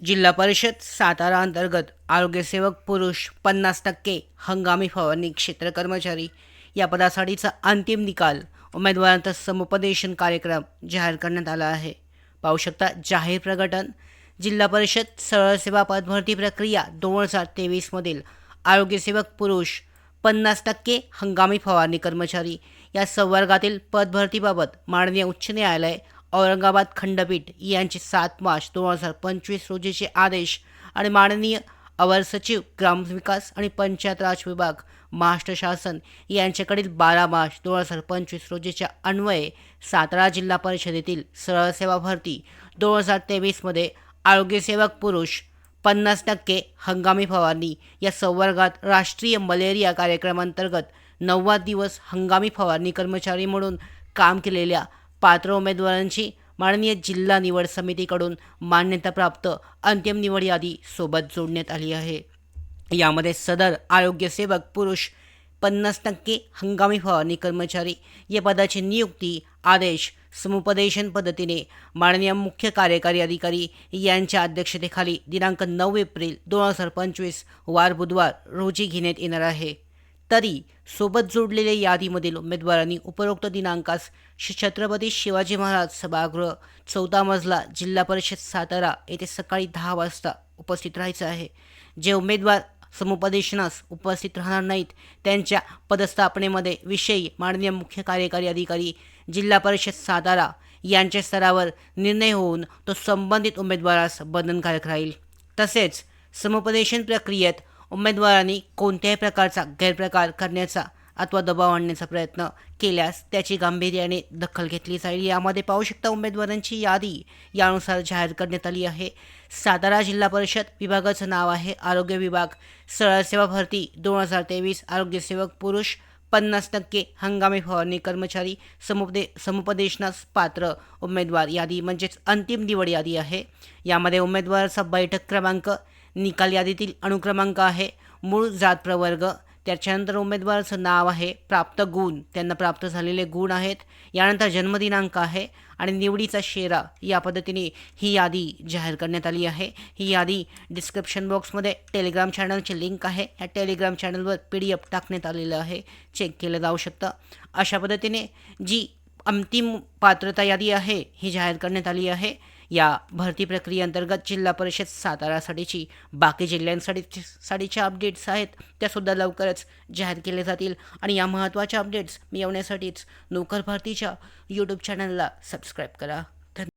जिल्हा परिषद सातारा अंतर्गत आरोग्यसेवक पुरुष पन्नास टक्के हंगामी फवारणी क्षेत्र कर्मचारी या पदासाठीचा अंतिम निकाल उमेदवारांचा समुपदेशन कार्यक्रम जाहीर करण्यात आला आहे. पाहू शकता जाहीर प्रकटन जिल्हा परिषद सरळ सेवा पदभरती प्रक्रिया दोन हजार तेवीसमधील आरोग्यसेवक पुरुष पन्नास टक्के हंगामी फवारणी कर्मचारी या संवर्गातील पदभरतीबाबत माननीय उच्च न्यायालय औरंगाबाद खंडपीठ यांचे सात मार्च दोन हजार पंचवीस रोजीचे आदेश आणि माननीय अवर सचिव ग्रामविकास आणि पंचायत राज विभाग महाराष्ट्र शासन यांच्याकडील बारा मार्च दोन हजार पंचवीस रोजीच्या अन्वये सातारा जिल्हा परिषदेतील सरळ सेवा भरती दोन हजार तेवीसमध्ये आरोग्यसेवक पुरुष पन्नास टक्के हंगामी फवारणी या संवर्गात राष्ट्रीय मलेरिया कार्यक्रमांतर्गत नव्वद दिवस हंगामी फवारणी कर्मचारी म्हणून काम केलेल्या पात्र उमेदवारांची माननीय जिल्हा निवड समितीकडून मान्यताप्राप्त अंतिम निवड यादी सोबत जोडण्यात आली आहे. यामध्ये सदर आरोग्यसेवक पुरुष पन्नास टक्के हंगामी फवारणी कर्मचारी या पदाची नियुक्ती आदेश समुपदेशन पद्धतीने माननीय मुख्य कार्यकारी अधिकारी यांच्या अध्यक्षतेखाली दिनांक नऊ एप्रिल दोन हजार पंचवीस वार बुधवार रोजी घेण्यात येणार आहे. तरी सोबत जोडलेल्या यादीमधील उमेदवारांनी उपरोक्त दिनांकास श्री छत्रपती शिवाजी महाराज सभागृह चौथा मजला जिल्हा परिषद सातारा येथे सकाळी दहा वाजता उपस्थित राहायचं आहे. जे उमेदवार समुपदेशनास उपस्थित राहणार नाहीत त्यांच्या पदस्थापनेमध्ये विषयी माननीय मुख्य कार्यकारी अधिकारी जिल्हा परिषद सातारा यांच्या स्तरावर निर्णय होऊन तो संबंधित उमेदवारास बंधनकारक राहील. तसेच समुपदेशन प्रक्रियेत उमेदवारांनी कोणत्याही प्रकारचा गैरप्रकार करण्याचा अथवा दबाव आणण्याचा प्रयत्न केल्यास त्याची गांभीर्याने दखल घेतली जाईल. यामध्ये पाहू शकता उमेदवारांची यादी यानुसार जाहीर करण्यात आली आहे. सातारा जिल्हा परिषद विभागाचं नाव आहे आरोग्य विभाग. सरळसेवा भरती दोन हजार तेवीस आरोग्यसेवक पुरुष पन्नास टक्के हंगामी फवारणी कर्मचारी समुपदे समुपदेशनास पात्र उमेदवार यादी म्हणजेच अंतिम निवड यादी आहे. यामध्ये उमेदवाराचा बैठक क्रमांक निकाल यादीतील अनुक्रमांक आहे. मूळ जात प्रवर्ग. त्याच्यानंतर उमेदवाराचं नाव आहे. प्राप्त गुण. त्यांना प्राप्त झालेले गुण आहेत. यानंतर जन्मदिनांक आहे आणि निवडीचा शेरा. या पद्धतीने ही यादी जाहीर करण्यात आली आहे. ही यादी डिस्क्रिप्शन बॉक्समध्ये टेलिग्राम चॅनलची लिंक आहे. या टेलिग्राम चॅनलवर पी डी एफ टाकण्यात आलेलं आहे. चेक केलं जाऊ शकतं. अशा पद्धतीने जी अंतिम पात्रता यादी आहे ही जाहीर करण्यात आली आहे. या भरती प्रक्रियेअंतर्गत जिल्हा परिषद सातारासाठीची बाकी जिल्ह्यांसाठी साठीच्या अपडेट्स आहेत. त्यासुद्धा लवकरच जाहीर केले जातील. आणि या महत्त्वाच्या अपडेट्स मिळवण्यासाठीच नोकर भरतीच्या यूट्यूब चॅनलला सबस्क्राईब करा.